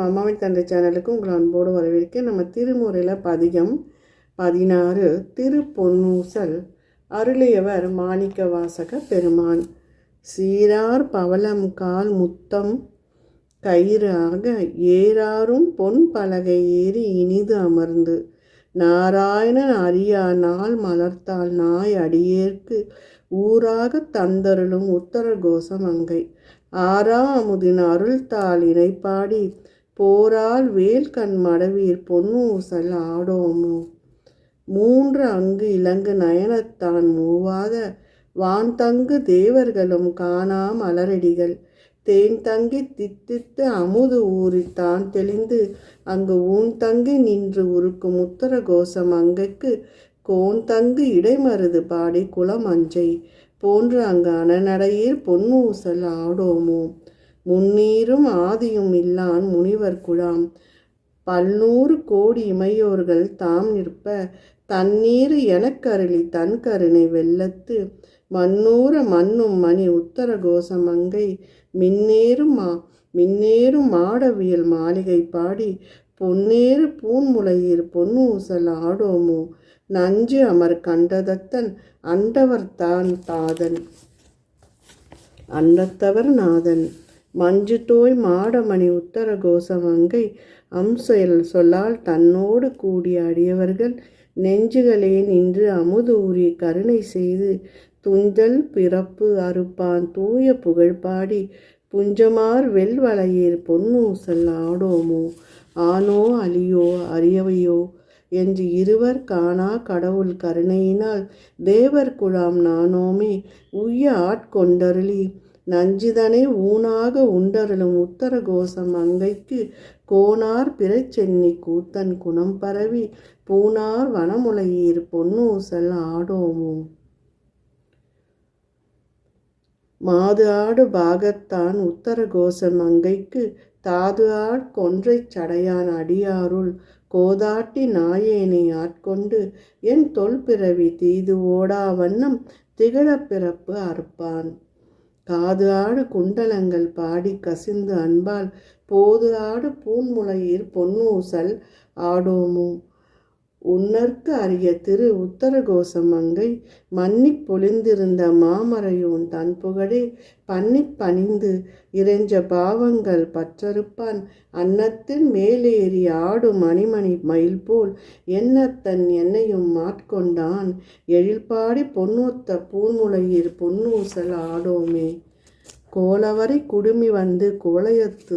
நம்ம அம்மாவின் தந்தை சேனலுக்கு உங்களை அன்போடு வரவேற்க நம்ம திருமுறையில் பதிகம் பதினாறு திருப்பொன்னூசல் அருளியவர் மாணிக்க வாசக பெருமான். சீரார் பவளம் கால் முத்தம் கயிறாக ஏறாரும் பொன் பலகை ஏறி இனிது அமர்ந்து. நாராயணன் அறியா நாள் மலர்த்தால் நாய் அடியேற்கு ஊராக தந்தருளும் உத்தர கோஷம் அங்கை. ஆறா அமுதின் அருள்தாள் இணைப்பாடி போரால் வேல் கண் மடவீர் பொன்னூசல் ஆடோமோ. மூன்று அங்கு இலங்கு நயனத்தான் மூவாத வான் தங்கு தேவர்களும் காணாம் அலரடிகள் தேன் தங்கி தித்தித்து அமுது ஊறித்தான் தெளிந்து அங்கு ஊன் தங்கி நின்று உருக்கும் உத்தர கோஷம் அங்கைக்கு கோன் தங்கு இடைமருது பாடி குளம் அஞ்சை. போன்று அங்கு அனநடையில் பொன்னூசல் ஆடோமோ. முன்னீரும் ஆதியும் இல்லான் முனிவர் குழாம். பல்நூறு கோடி இமையோர்கள் தாம் நிற்ப தண்ணீர் எனக்கருளி தன் கருணை வெள்ளத்து மண்ணூர மண்ணும் மணி உத்தர கோஷம் அங்கை மின்னேறும் மா மின்னேறும் மாடவியல் மாளிகை பாடி பொன்னேறு பூன்முளையீர் பொன்னூசல் ஆடோமோ. நஞ்சு அமர் கண்டதத்தன் அண்டவர் தான் தாதன் அண்டத்தவர் நாதன். மஞ்சு தோய் மாடமணி உத்தர கோசமங்கை அம்சொயல் சொல்லால் தன்னோடு கூடிய அடியவர்கள் நெஞ்சுகளே நின்று அமுது ஊறி கருணை செய்து துஞ்சல் பிறப்பு அறுப்பான் தூய புகழ் பாடி புஞ்சமார் வெல்வளையீர் பொன்னூசல் ஆடோமோ ஆனோ அலியோ அரியவையோ என்று இருவர் காணா கடவுள் கருணையினால் தேவர் குழாம் நானோமே உய்ய ஆட்கொண்டருளி நஞ்சிதனை ஊனாக உண்டருளும் உத்தர கோஷம் அங்கைக்கு கோனார் பிறச்சென்னி கூத்தன் குணம் பரவி பூனார் வனமுலையீர் பொன்னூசல் ஆடோமோ. மாது ஆடு பாகத்தான் உத்தர கோஷம் அங்கைக்கு தாது ஆட் கொன்றைச் சடையான் அடியாருள் கோதாட்டி நாயேனை ஆட்கொண்டு என் தொல்பிறவி தீது ஓடா வண்ணம் திகழப்பிறப்பு அறுப்பான். காது ஆடு குண்டலங்கள் பாடி கசிந்து அன்பால் போது ஆடு பூன்முளையீர் பொன்னூசல் ஆடோமோ உன்னற்கு அரிய திரு உத்தரகோசம் அங்கை மன்னி பொழிந்திருந்த மாமரையோன் தன் புகழே பண்ணி பணிந்து இறைஞ்ச பாவங்கள் பற்றறுப்பான். அன்னத்தின் மேலேறி ஆடும் மணிமணி மயில் போல் என்னத்தன் என்னையும் மாட்கொண்டான். எழில்பாடி பொன்னொத்த பூன்முளையீர் பொன்னூசல் ஆடோமே. கோலவரை குடுமி வந்து கோலையத்து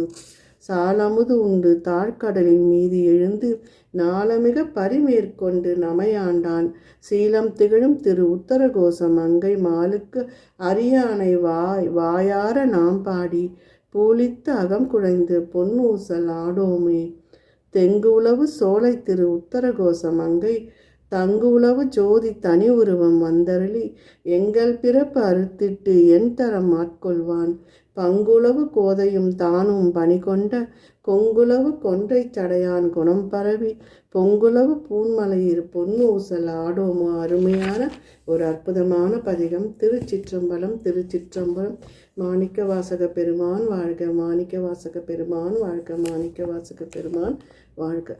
சாலமுது உண்டு. தாழ்கடலின் மீது எழுந்து நாளமிக பரிமேற்கொண்டு நமையாண்டான். சீலம் திகழும் திரு உத்தரகோசம் அங்கை மாலுக்கு அரியானை வாய் வாயார நாம் பாடி. பூலித்து அகம் குழைந்து பொன்னூசல் ஆடோமே. தெங்கு உளவு சோலை திரு உத்தரகோசம் அங்கை தங்கு உளவு ஜோதி தனி உருவம் வந்தருளி எங்கள் பிறப்பு அறுத்திட்டு என் தரம் ஆட்கொள்வான். பங்குளவு கோதையும் தானும் பணி கொண்ட கொங்குளவு கொன்றை சடையான் குணம் பரவி பொங்குளவு பூன்மலையில் பொன்னூசல் ஆடோமோ அருமையான ஒரு அற்புதமான பதிகம். திருச்சிற்றம்பலம் திருச்சிற்றம்பலம். மாணிக்க வாசக பெருமான் வாழ்க மாணிக்க வாசக பெருமான் வாழ்க மாணிக்க வாசக பெருமான் வாழ்க.